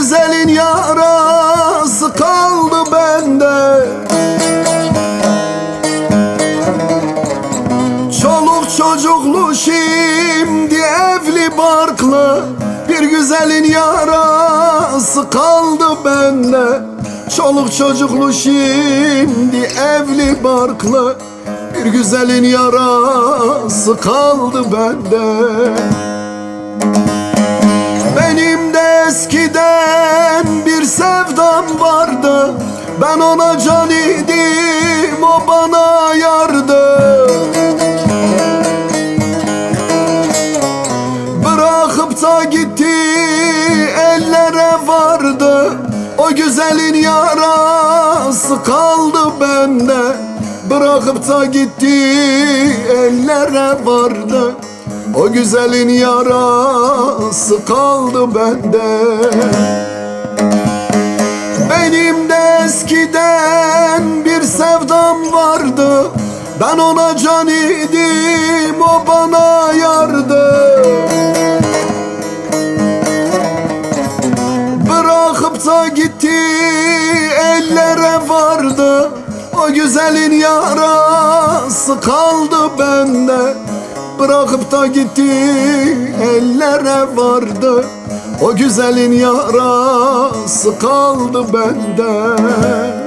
güzelin yarası kaldı bende. Çoluk çocuklu şimdi evli barklı. Bir güzelin yarası kaldı bende. Çoluk çocuklu şimdi evli barklı. Bir güzelin yarası kaldı bende. Bir sevdam vardı. Ben ona can idim, o bana yardı. Bırakıp da gitti, ellere vardı. O güzelin yarası kaldı bende. Bırakıp da gitti, ellere vardı. O güzelin yarası kaldı bende eskiden bir sevdam vardı. Ben ona can idim, o bana yardı. Bırakıp da gitti, ellere vardı. O güzelin yarası kaldı bende. Bırakıp da gitti ellere vardı. O güzelin yarası kaldı bende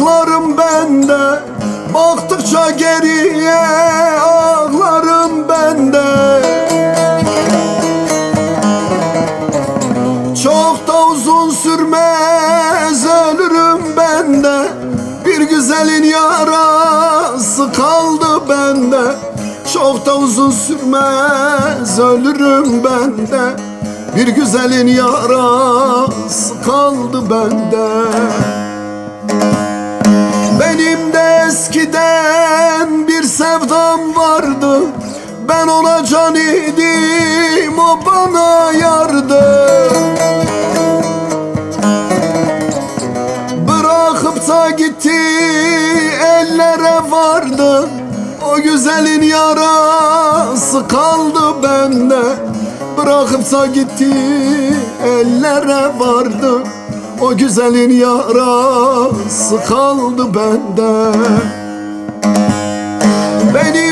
var saklarım bende Baktıkça geriye ağlarım bende. Çok da uzun sürmez ölürüm bende Bir güzelin yarası kaldı bende. Çok da uzun sürmez ölürüm bende Bir güzelin yarası kaldı bende Ben ona can idim, o bana yardı Bırakıp da gitti, ellere vardı. O güzelin yarası kaldı bende. Bırakıp da gitti, ellere vardı. O güzelin yarası kaldı bende. Benim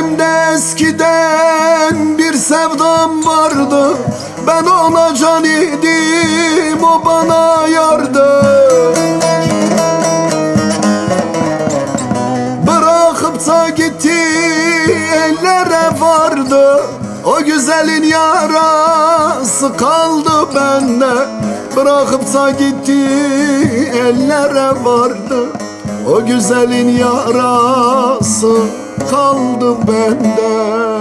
yarası kaldı bende. Bırakıp da gitti ellere vardı. O güzelin yarası kaldı bende